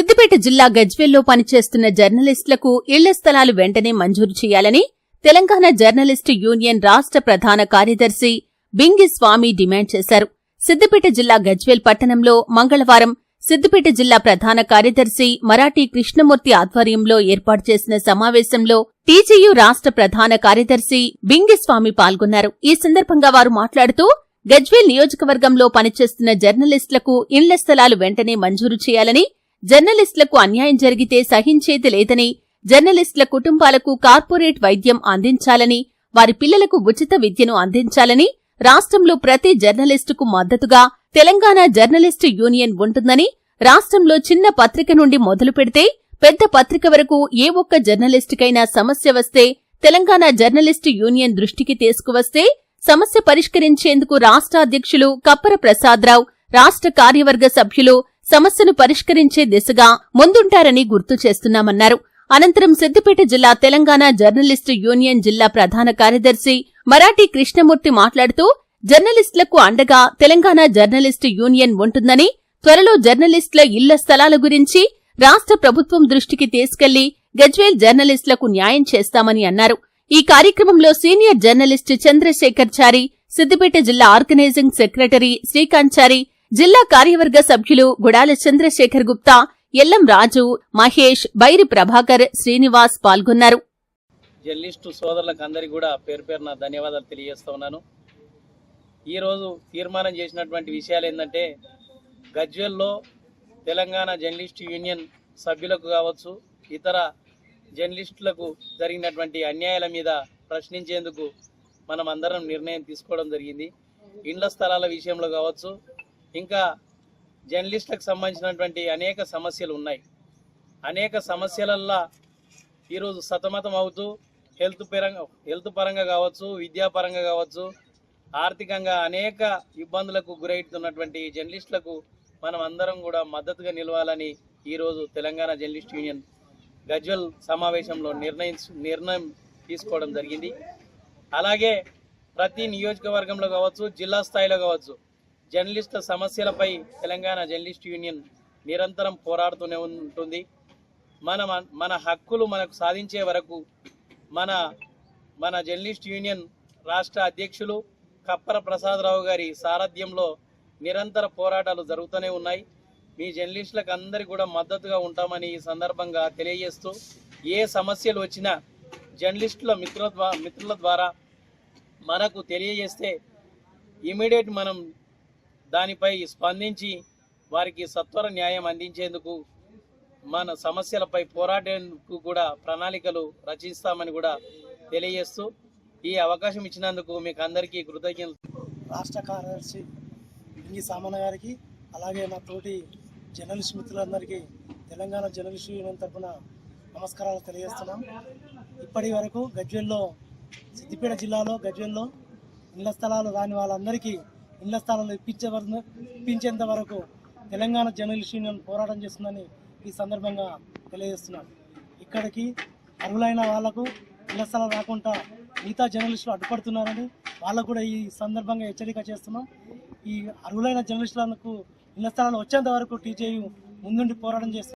సిద్దిపేట జిల్లా గజ్వేల్లో పనిచేస్తున్న జర్నలిస్టులకు ఇళ్ళ స్థలాలు వెంటనే మంజూరు చేయాలని తెలంగాణ జర్నలిస్టు యూనియన్ రాష్ట్ర ప్రధాన కార్యదర్శి బింగి స్వామి డిమాండ్ చేశారు. సిద్దిపేట జిల్లా గజ్వేల్ పట్టణంలో మంగళవారం సిద్దిపేట జిల్లా ప్రధాన కార్యదర్శి మరాఠీ కృష్ణమూర్తి ఆధ్వర్యంలో ఏర్పాటు చేసిన సమావేశంలో టీజీయు రాష్ట్ర ప్రధాన కార్యదర్శి బింగిస్వామి పాల్గొన్నారు. ఈ సందర్భంగా వారు మాట్లాడుతూ గజ్వేల్ నియోజకవర్గంలో పనిచేస్తున్న జర్నలిస్టులకు ఇండ్ల స్థలాలు వెంటనే మంజూరు చేయాలని జర్నలిస్టులకు అన్యాయం జరిగితే సహించేది లేదని జర్నలిస్టుల కుటుంబాలకు కార్పొరేట్ వైద్యం అందించాలని వారి పిల్లలకు ఉచిత విద్యను అందించాలని రాష్ట్రంలో ప్రతి జర్నలిస్టుకు మద్దతుగా తెలంగాణ జర్నలిస్టు యూనియన్ ఉంటుందని రాష్ట్రంలో చిన్న పత్రిక నుండి మొదలు పెడితే పెద్ద పత్రిక వరకు ఏ ఒక్క జర్నలిస్టుకైనా సమస్య వస్తే తెలంగాణ జర్నలిస్టు యూనియన్ దృష్టికి తీసుకువస్తే సమస్య పరిష్కరించేందుకు రాష్ట్ర అధ్యక్షులు కప్పర ప్రసాదరావు రాష్ట్ర కార్యవర్గ సభ్యులు సమస్యను పరిష్కరించే దిశగా ముందుంటారని గుర్తు చేస్తున్నామన్నారు. అనంతరం సిద్దిపేట జిల్లా తెలంగాణ జర్నలిస్టు యూనియన్ జిల్లా ప్రధాన కార్యదర్శి మరాఠీ కృష్ణమూర్తి మాట్లాడుతూ జర్నలిస్టులకు అండగా తెలంగాణ జర్నలిస్టు యూనియన్ ఉంటుందని త్వరలో జర్నలిస్టుల ఇళ్ళ స్థలాల గురించి రాష్ట్ర ప్రభుత్వం దృష్టికి తీసుకెళ్ళి గజ్వేల్ జర్నలిస్టులకు న్యాయం చేస్తామని అన్నారు. ఈ కార్యక్రమంలో సీనియర్ జర్నలిస్టు చంద్రశేఖర్ చారి సిద్దిపేట జిల్లా ఆర్గనైజింగ్ సెక్రటరీ శ్రీకాంత్ చారి జిల్లా కార్యవర్గ సభ్యులు గుడాల చంద్రశేఖర్ గుప్తా ఎల్లం రాజు మహేష్ బైరి ప్రభాకర్ శ్రీనివాస్ పాల్గొన్నారు. జర్నలిస్టు సోదరులకు అందరికీ కూడా పేరు పేరున ధన్యవాదాలు తెలియజేస్తా ఉన్నాను. ఈరోజు తీర్మానం చేసినటువంటి విషయాలు ఏంటంటే గజ్వెల్లో తెలంగాణ జర్నలిస్టు యూనియన్ సభ్యులకు కావచ్చు ఇతర జర్నలిస్టులకు జరిగినటువంటి అన్యాయాల మీద ప్రశ్నించేందుకు మనం అందరం నిర్ణయం తీసుకోవడం జరిగింది. ఇండ్ల స్థలాల విషయంలో కావచ్చు ఇంకా జర్నలిస్టులకు సంబంధించినటువంటి అనేక సమస్యలు ఉన్నాయి. అనేక సమస్యలల్లా ఈరోజు సతమతం అవుతూ హెల్త్ పరంగా హెల్త్ పరంగా కావచ్చు విద్యాపరంగా కావచ్చు ఆర్థికంగా అనేక ఇబ్బందులకు గురవుతున్నటువంటి జర్నలిస్టులకు మనం అందరం కూడా మద్దతుగా నిలవాలని ఈరోజు తెలంగాణ జర్నలిస్ట్ యూనియన్ గజ్వల్ సమావేశంలో నిర్ణయించు నిర్ణయం తీసుకోవడం జరిగింది. అలాగే ప్రతి నియోజకవర్గంలో కావచ్చు జిల్లా స్థాయిలో కావచ్చు జర్నలిస్టుల సమస్యలపై తెలంగాణ జర్నలిస్ట్ యూనియన్ నిరంతరం పోరాడుతూనే ఉంటుంది. మన మన హక్కులు మనకు సాధించే వరకు మన మన జర్నలిస్ట్ యూనియన్ రాష్ట్ర అధ్యక్షులు కప్పర ప్రసాదరావు గారి సారథ్యంలో నిరంతర పోరాటాలు జరుగుతూనే ఉన్నాయి. మీ జర్నలిస్టులకు అందరికీ కూడా మద్దతుగా ఉంటామని ఈ సందర్భంగా తెలియజేస్తూ ఏ సమస్యలు వచ్చినా జర్నలిస్టుల మిత్రుల ద్వారా మిత్రుల ద్వారా మనకు తెలియజేస్తే ఇమీడియట్ మనం దానిపై స్పందించి వారికి సత్వర న్యాయం అందించేందుకు మన సమస్యలపై పోరాడేందుకు కూడా ప్రణాళికలు రచిస్తామని కూడా తెలియజేస్తూ ఈ అవకాశం ఇచ్చినందుకు మీకు అందరికీ కృతజ్ఞతలు. రాష్ట్ర కార్యదర్శి ఇంగి సామన్న గారికి అలాగే నా తోటి జర్నలిస్ట్ మిత్రులందరికీ తెలంగాణ జర్నలిస్ట్ యూనియన్ తరఫున నమస్కారాలు తెలియజేస్తున్నాం. ఇప్పటి వరకు గజ్వెల్లో సిద్దిపేట జిల్లాలో గజ్వెల్లో ఇళ్ళ స్థలాలు రాని వాళ్ళందరికీ ఇళ్ళ స్థలాలు ఇప్పించే వరకు ఇప్పించేంత వరకు తెలంగాణ జర్నలిస్ట్ యూనియన్ పోరాటం చేస్తుందని ఈ సందర్భంగా తెలియజేస్తున్నాను ఇక్కడికి అర్హులైన వాళ్ళకు ఇళ్ళ స్థలాలు రాకుండా మిగతా జర్నలిస్టులు అడ్డుపడుతున్నారని వాళ్ళకు కూడా ఈ సందర్భంగా హెచ్చరిక చేస్తున్నాం. ఈ అర్హులైన జర్నలిస్టులకు ఇళ్ళ స్థలాలు వచ్చేంత వరకు టీజేయు ముందుండి పోరాటం చేస్తుంది